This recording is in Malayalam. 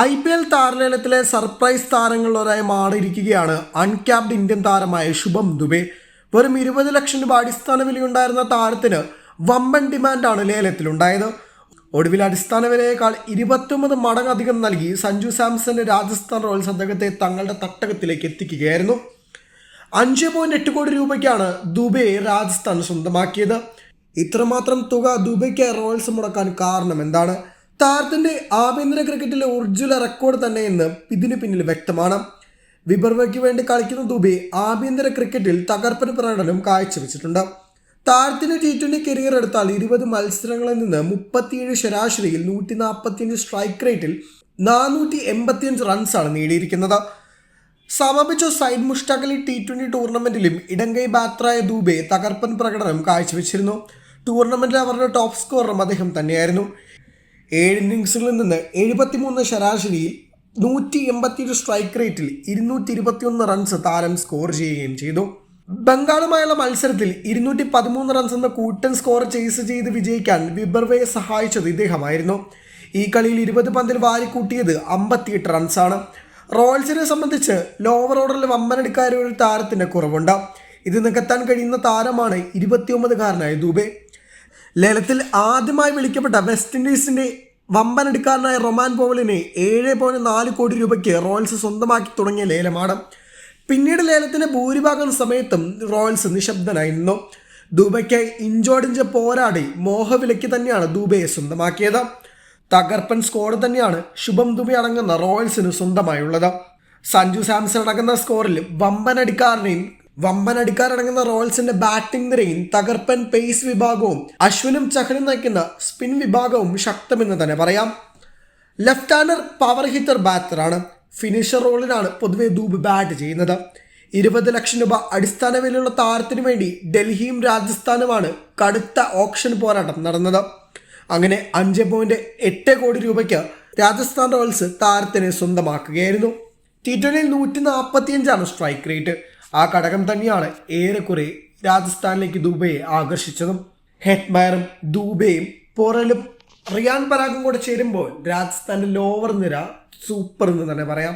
ഐ പി എൽ താരലേലത്തിലെ സർപ്രൈസ് താരങ്ങളിലൊരായി മാറിയിരിക്കുകയാണ് അൺക്യാപ്ഡ് ഇന്ത്യൻ താരമായ ശുഭം ദുബെ. വെറും ഇരുപത് ലക്ഷം രൂപ അടിസ്ഥാന വിലയുണ്ടായിരുന്ന താരത്തിന് വമ്പൻ ഡിമാൻഡാണ് ലേലത്തിലുണ്ടായത്. ഒടുവിൽ അടിസ്ഥാന വിലയേക്കാൾ ഇരുപത്തൊമ്പത് മടങ്ങ് അധികം നൽകി സഞ്ജു സാംസന്റെ രാജസ്ഥാൻ റോയൽസ് അദ്ദേഹത്തെ തങ്ങളുടെ തട്ടകത്തിലേക്ക് എത്തിക്കുകയായിരുന്നു. അഞ്ച് പോയിന്റ് എട്ട് കോടി രൂപയ്ക്കാണ് ദുബൈ രാജസ്ഥാൻ സ്വന്തമാക്കിയത്. ഇത്രമാത്രം തുക ദുബൈക്ക് റോയൽസ് മുടക്കാൻ കാരണം എന്താണ് താരത്തിന്റെ ആഭ്യന്തര ക്രിക്കറ്റിലെ ഊർജ്വല റെക്കോർഡ് തന്നെയെന്ന് ഇതിന് പിന്നിൽ വ്യക്തമാണ്. വിബർവയ്ക്ക് വേണ്ടി കളിക്കുന്ന ദുബെ ആഭ്യന്തര ക്രിക്കറ്റിൽ തകർപ്പൻ പ്രകടനം കാഴ്ചവെച്ചിട്ടുണ്ട്. താരത്തിന്റെ ടി ട്വന്റി കരിയർ എടുത്താൽ ഇരുപത് മത്സരങ്ങളിൽ നിന്ന് മുപ്പത്തിയേഴ് ശരാശരിയിൽ നൂറ്റി നാൽപ്പത്തിയഞ്ച് സ്ട്രൈക്ക് റേറ്റിൽ നാനൂറ്റി എൺപത്തിയഞ്ച് റൺസാണ് നേടിയിരിക്കുന്നത്. സമാപിച്ച സൈഡ് മുഷ്ടാഖ് അലി ടി ട്വന്റി ടൂർണമെന്റിലും ഇടങ്കൈ ബാറ്ററായ ദൂബെ തകർപ്പൻ പ്രകടനം കാഴ്ചവെച്ചിരുന്നു. ടൂർണമെന്റിൽ അവരുടെ ടോപ്പ് സ്കോററും അദ്ദേഹം തന്നെയായിരുന്നു. ഏഴ് ഇന്നിങ്സുകളിൽ നിന്ന് എഴുപത്തിമൂന്ന് ശരാശരിയിൽ നൂറ്റി എൺപത്തിയൊരു സ്ട്രൈക്ക് റേറ്റിൽ ഇരുന്നൂറ്റി ഇരുപത്തിയൊന്ന് റൺസ് താരം സ്കോർ ചെയ്യുകയും ചെയ്തു. ബംഗാളുമായുള്ള മത്സരത്തിൽ ഇരുന്നൂറ്റി പതിമൂന്ന് റൺസ് എന്ന കൂട്ടൻ സ്കോർ ചേസ് ചെയ്ത് വിജയിക്കാൻ വിബർവയെ സഹായിച്ചത് ഇദ്ദേഹമായിരുന്നു. ഈ കളിയിൽ ഇരുപത് പന്തിൽ വാരിക്കൂട്ടിയത് അമ്പത്തിയെട്ട് റൺസാണ് റോയൽസിനെ സംബന്ധിച്ച് ലോവർ ഓർഡറിൽ വമ്പനെടുക്കാരുടെ ഒരു താരത്തിന്റെ കുറവുണ്ട്. ഇത് നികത്താൻ കഴിയുന്ന താരമാണ് ഇരുപത്തിയൊമ്പതുകാരനായ ദുബെ. ലേലത്തിൽ ആദ്യമായി വിളിക്കപ്പെട്ട വെസ്റ്റ് ഇൻഡീസിന്റെ വമ്പനെടുക്കാരനായ റൊമാൻ പോവലിനെ ഏഴ് പോയിന്റ് നാല് കോടി രൂപയ്ക്ക് റോയൽസ് സ്വന്തമാക്കി തുടങ്ങിയ ലേലമാണ് പിന്നീട് ലേലത്തിന്റെ ഭൂരിഭാഗം സമയത്തും റോയൽസ് നിശബ്ദനായിരുന്നു. ദുബൈക്കായി ഇഞ്ചോടിഞ്ച് പോരാടി മോഹവിലയ്ക്ക് തന്നെയാണ് ദുബൈയെ സ്വന്തമാക്കിയത്. തകർപ്പൻ സ്കോർ തന്നെയാണ് ശുഭം ദുബെ അടങ്ങുന്ന റോയൽസിന് സ്വന്തമായുള്ളത്. സഞ്ജു സാംസൺ അടങ്ങുന്ന സ്കോറിൽ വമ്പനടിക്കാരനെയും വമ്പനടിക്കാരടങ്ങുന്ന റോയൽസിന്റെ ബാറ്റിംഗ് നിരയും തകർപ്പൻ പേസ് വിഭാഗവും അശ്വിനും ചഹലും നയിക്കുന്ന സ്പിൻ വിഭാഗവും ശക്തമെന്ന് തന്നെ പറയാം. ലെഫ്റ്റ് ഹാൻഡർ പവർ ഹിറ്റർ ബാറ്ററാണ് ഫിനിഷർ റോളിലാണ് പൊതുവെ ദൂബ് ബാറ്റ് ചെയ്യുന്നത്. ഇരുപത് ലക്ഷം രൂപ അടിസ്ഥാന വിലയുള്ള താരത്തിനു വേണ്ടി ഡൽഹിയും രാജസ്ഥാനുമാണ് കടുത്ത ഓപ്ഷൻ പോരാട്ടം നടന്നത്. അങ്ങനെ അഞ്ച് പോയിന്റ് എട്ട് കോടി രൂപയ്ക്ക് രാജസ്ഥാൻ റോയൽസ് താരത്തിനെ സ്വന്തമാക്കുകയായിരുന്നു. ടി ട്വന്റിയിൽ നൂറ്റി നാൽപ്പത്തിയഞ്ചാണ് സ്ട്രൈക്ക് റേറ്റ് ആ ഘടകം തന്നെയാണ് ഏറെക്കുറെ രാജസ്ഥാനിലേക്ക് ദുബൈയെ ആകർഷിച്ചതും. ഹെറ്റ്മയറും ദൂബയും പോറലും റിയാൻ പരാഗും കൂടെ ചേരുമ്പോൾ രാജസ്ഥാന്റെ ലോവർ നിര സൂപ്പർ എന്ന് തന്നെ പറയാം.